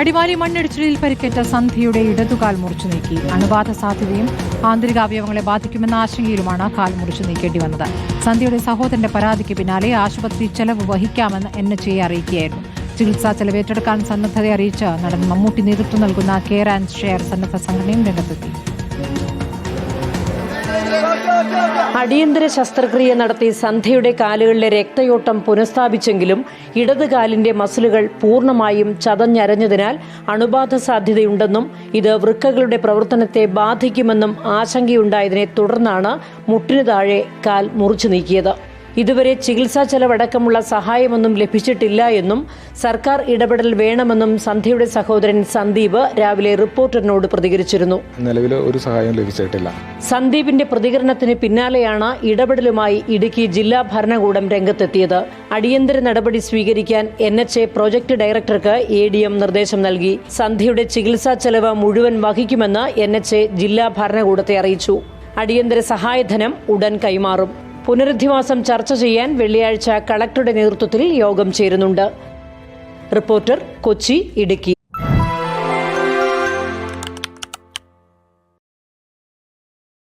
അടിമാലി മണ്ണിടിച്ചിലിൽ പരിക്കേറ്റ സന്ധ്യയുടെ ഇടതുകാൽ മുറിച്ചു നീക്കി. അണുബാധ സാധ്യതയും ആന്തരിക അവയവങ്ങളെ ബാധിക്കുമെന്ന ആശങ്കയിലുമാണ് കാൽ മുറിച്ചു നീക്കേണ്ടി വന്നത്. സന്ധ്യയുടെ സഹോദരന്റെ പരാതിക്ക് പിന്നാലെ ആശുപത്രി ചെലവ് വഹിക്കാമെന്ന് എൻ എച്ച് എ അറിയിക്കുകയായിരുന്നു. ചികിത്സാ ചെലവ് ഏറ്റെടുക്കാൻ സന്നദ്ധത അറിയിച്ച് നടൻ മമ്മൂട്ടി നേതൃത്വം നൽകുന്ന കെയർ ആൻഡ് ഷെയർ സന്നദ്ധ സംഘടനയും രംഗത്തെത്തി. അടിയന്തര ശസ്ത്രക്രിയ നടത്തി സന്ധ്യയുടെ കാലുകളിലെ രക്തയോട്ടം പുനഃസ്ഥാപിച്ചെങ്കിലും ഇടത് കാലിന്റെ മസിലുകൾ പൂർണമായും ചതഞ്ഞരഞ്ഞതിനാൽ അണുബാധ സാധ്യതയുണ്ടെന്നും ഇത് വൃക്കകളുടെ പ്രവർത്തനത്തെ ബാധിക്കുമെന്നും ആശങ്കയുണ്ടായതിനെ തുടർന്നാണ് മുട്ടിനു താഴെ കാൽ മുറിച്ചു നീക്കിയത്. ഇതുവരെ ചികിത്സാ ചെലവടക്കമുള്ള സഹായമൊന്നും ലഭിച്ചിട്ടില്ല എന്നും സർക്കാർ ഇടപെടൽ വേണമെന്നും സന്ധ്യയുടെ സഹോദരൻ സന്ദീപ് രാവിലെ റിപ്പോർട്ടറിനോട് പ്രതികരിച്ചിരുന്നു. നിലവിൽ ഒരു സഹായം ലഭിച്ചിട്ടില്ല. സന്ദീപിന്റെ പ്രതികരണത്തിന് പിന്നാലെയാണ് ഇടപെടലുമായി ഇടുക്കി ജില്ലാ ഭരണകൂടം രംഗത്തെത്തിയത്. അടിയന്തര നടപടി സ്വീകരിക്കാൻ എൻ എച്ച് എ പ്രോജക്ട് ഡയറക്ടർക്ക് എ ഡി എം നിർദ്ദേശം നൽകി. സന്ധ്യയുടെ ചികിത്സാ ചെലവ് മുഴുവൻ വഹിക്കുമെന്ന് എൻ എച്ച് എ ജില്ലാ ഭരണകൂടത്തെ അറിയിച്ചു. അടിയന്തര സഹായധനം ഉടൻ കൈമാറും. പുനരധിവാസം ചർച്ച ചെയ്യാൻ വെള്ളിയാഴ്ച കളക്ടറുടെ നേതൃത്വത്തിൽ യോഗം ചേരുന്നുണ്ട്. റിപ്പോർട്ടർ കൊച്ചി ഇടുക്കി.